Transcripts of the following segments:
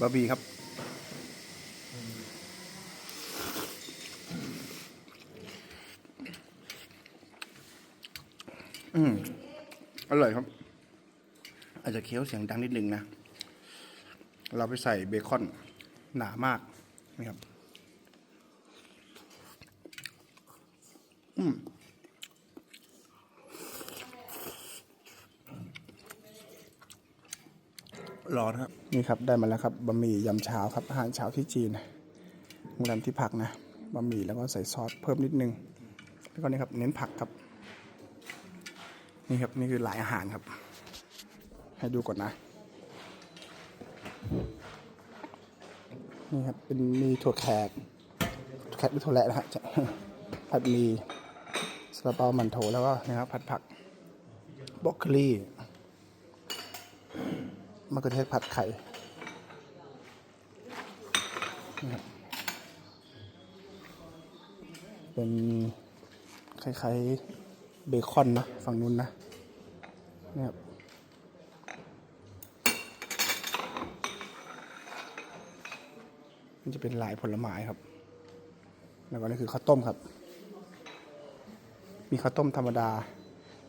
บาร์บีครับ อืมอร่อยครับ อาจจะเคี้ยวเสียงดังนิดนึงนะ เราไปใส่เบคอนหนามากนะครับ รอนะครับ นี่ครับได้มาแล้วครับบะหมี่ยำเช้าครับอาหารเช้าที่จีนโรงแรมที่พักนะบะหมี่แล้วก็ใส่ซอสเพิ่มนิดนึง แล้วก็นี่ครับเน้นผักครับ นี่ครับนี่คือหลายอาหารครับ ให้ดูก่อนนะ นี่ครับเป็นมีถั่วแขกถั่วแขกหรือถั่วแระนะฮะจะผัดมีซาลาเปามันโถแล้วก็นะครับผัดผักบรอกโคลี มะเขือเทศผัดไข่เป็นคล้ายๆเบคอนนะฝั่งนู้นนะนี่ครับมันจะเป็นหลายผลไม้ครับ แล้วก็นี่คือข้าวต้มครับ มีข้าวต้มธรรมดา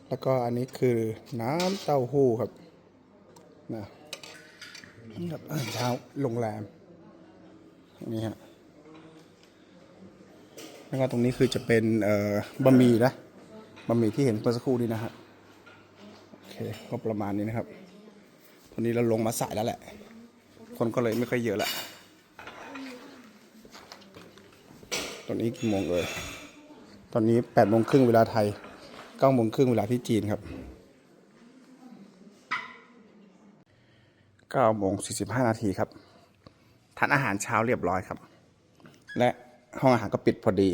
แล้วก็อันนี้คือน้ำเต้าหู้ครับนะ นี่ครับเช้าโรงแรมนี่ฮะแล้วก็ตรงนี้คือจะเป็นเอ่อบะหมี่นะบะหมี่ที่เห็นเมื่อสักครู่นี้นะฮะโอเคก็ประมาณนี้นะครับตอนนี้เราลงมาสายแล้วแหละ คนก็เลยไม่ค่อยเยอะละตอนนี้กี่โมงเอ่ยตอนนี้8โมงครึ่งเวลาไทย9โมงครึ่งเวลาที่จีนครับ 9โมง45 นาทีครับทานอาหารเช้าเรียบร้อยครับ และห้องอาหารก็ปิดพอดี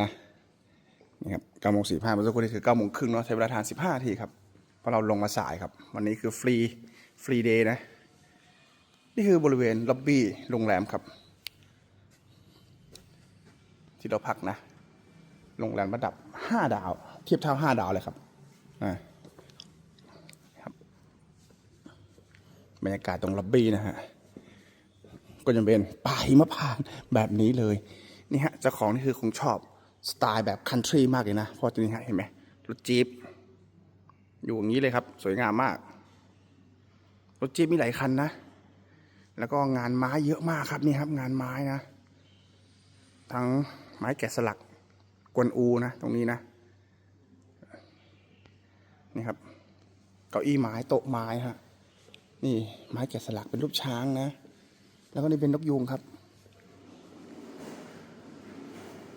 นะนี่ครับ9โมง45เมื่อสักครู่นี้คือ9โมงครึ่งเนาะใช้เวลาทาน 15 นาทีครับเพราะเราลงมาสายครับ วันนี้คือฟรีฟรีเดย์นะ นี่คือบริเวณล็อบบี้โรงแรมครับ ที่เราพักนะโรงแรมระดับ 5 ดาว เทียบเท่า 5 ดาวเลยครับอ่าครับ บรรยากาศตรงล็อบบี้นะฮะ ก็จะเป็นป่าหิมพานต์แบบนี้เลย นี่ฮะเจ้าของนี่คือคงชอบสไตล์แบบคันทรีมากเลยนะเพราะตัวนี้ฮะเห็นไหมรถจี๊ปอยู่อย่างนี้เลยครับ สวยงามมาก รถจี๊ปมีหลายคันนะ แล้วก็งานไม้เยอะมากครับนี่ครับ งานไม้นะ ทั้งไม้แกะสลักกวนอูนะ ตรงนี้นะ นี่ครับ เก้าอี้ไม้โต๊ะไม้ฮะ นี่ไม้แกะสลักเป็นรูปช้างนะ แล้วก็นี่เป็นนกยูงครับ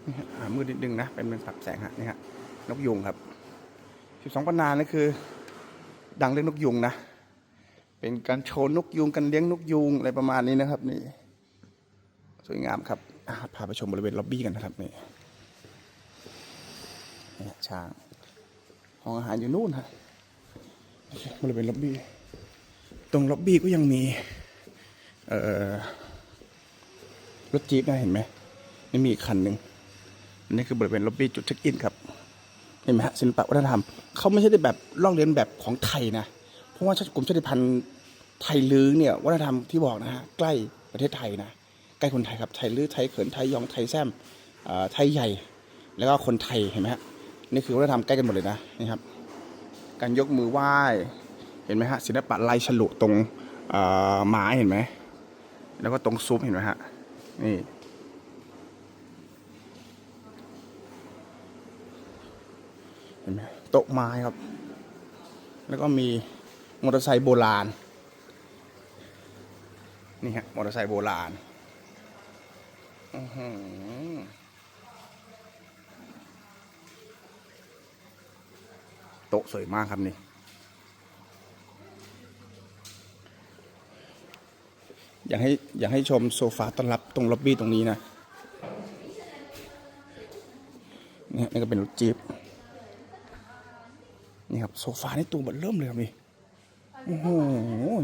นี่ฮะหามืดนิดนึงนะ เป็นเป็นปรับแสงฮะนี่ฮะนกยูงครับสิบสองปันนานี่คือ ดังเรื่องนกยูงนะ เป็นการโชว์นกยูงกันเลี้ยงนกยูงอะไรประมาณนี้นะครับ นี่ สวยงามครับพาไปชมบริเวณล็อบบี้กันนะครับนี่นี่ช้างห้องอาหารอยู่นู่นฮะบริเวณล็อบบี้ ตรงล็อบบี้ก็ยังมีเอ่อรถจี๊ปนะเห็นไหมนี่มีอีกคันหนึ่งนนี้คือบริเวณล็อบบี้จุดเช็คอินครับ เห็นไหมฮะศิลปะวัฒนธรรมเขาไม่ใช่ได้แบบลอกเลียนแบบของไทยนะ เพราะว่าชาติกลุ่มชาติพันธุ์ไทยลื้อเนี่ยวัฒนธรรมที่บอกนะฮะใกล้ประเทศไทยนะใกล้คนไทยครับไทยลื้อไทยเขินไทยยองไทยแซมเอ่อไทยใหญ่ แล้วก็คนไทยเห็นไหมฮะนี่คือวัฒนธรรมใกล้กันหมดเลยนะนี่ครับการยกมือไหว้ เห็นไหมฮะศิลปะลายฉลุตรงไม้เห็นไหม แล้วก็ตรงซุ้มเห็นไหมฮะ นี่ เห็นไหมโต๊ะไม้ครับ แล้วก็มีมอเตอร์ไซค์โบราณ นี่ฮะมอเตอร์ไซค์โบราณอื้อหือโต๊ะสวยมากครับนี่ อยากให้อยากให้ชมโซฟาต้อนรับตรงล็อบบี้ตรงนี้นะนี่นี่ก็เป็นรถจี๊ปนี่ครับโซฟานี่ตัวบัดเริ่มเลยครับนี่โอ้โห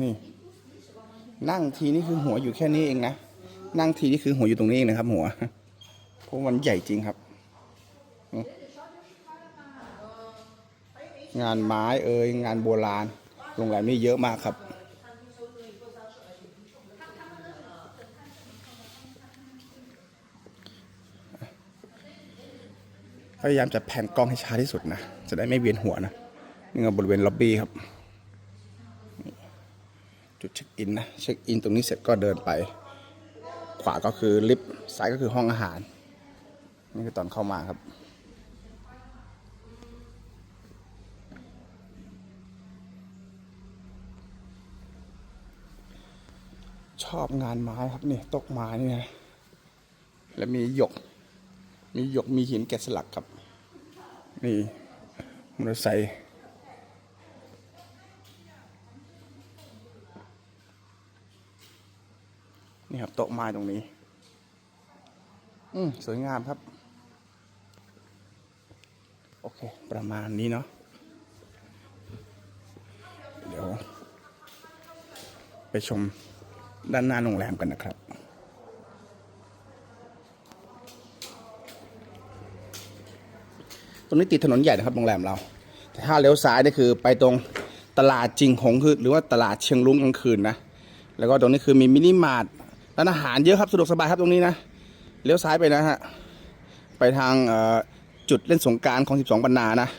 นี่นั่งทีนี่คือหัวอยู่แค่นี้เองนะนั่งทีนี่คือหัวอยู่ตรงนี้เองนะครับ หัวเพราะมันใหญ่จริงครับ งานไม้เอ่ยงานโบราณโรงแรมนี่เยอะมากครับ พยายามจะแผนกล้องให้ช้าที่สุดนะ จะได้ไม่เวียนหัวนะ นี่ก็บริเวณล็อบบี้ครับ จุดเช็คอินนะ เช็คอินตรงนี้เสร็จก็เดินไป ขวาก็คือลิฟต์ ซ้ายก็คือห้องอาหาร นี่คือตอนเข้ามาครับชอบงานไม้ครับนี่ตกไม้นี่นะแล้วมีหยก มีหยกมีหินแกะสลักครับ นี่มอเตอร์ไซค์นี่ครับโต๊ะไม้ตรงนี้ อืมสวยงามครับ โอเค ประมาณนี้เนาะเดี๋ยว ไปชมด้านหน้าโรงแรมกันนะครับ ต รงนี้ติดถนนใหญ่นะครับโรงแรมเรา แต่ถ้าเลี้ยวซ้ายนี่คือไปตรงตลาดจิงหงคือ หรือว่าตลาดเชียงรุ้งกลางคืนนะ แล้วก็ตรงนี้คือมีมินิมาร์ทร้านอาหารเยอะครับสะดวกสบายครับตรงนี้นะ เลี้ยวซ้ายไปนะฮะ ไปทางจุดเล่นสงการของ 12บรรณานะ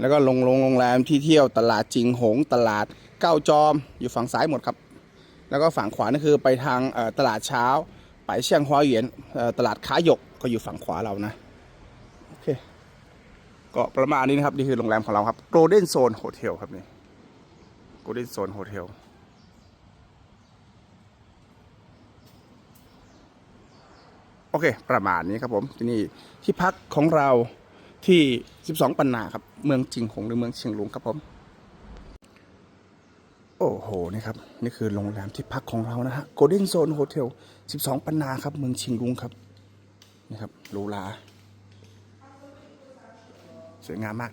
แล้วก็ลงลงโรงแรมที่เที่ยวตลาดจิงหง ตลาดเก้าจอมอยู่ฝั่งซ้ายหมดครับ แล้วก็ฝั่งขวานี่คือไปทางตลาดเช้า ไปเชียงฮวาเหวียนตลาดค้าหยกก็อยู่ฝั่งขวาเรานะ โอเค ก็ประมาณนี้นะครับ นี่คือโรงแรมของเราครับ Golden Zone Hotel ครับนี่ Golden Zone Hotel โอเค ประมาณนี้ครับผม ที่นี่ที่พักของเราที่ 12 ปันนาครับ เมืองจิงหงหรือเมืองเชียงรุงครับผม โอ้โห นี่ครับ นี่คือโรงแรมที่พักของเรานะฮะ Golden Zone Hotel 12 ปันนาครับ เมืองเชียงรุงครับ นี่ครับหรูหรา สวยงามมาก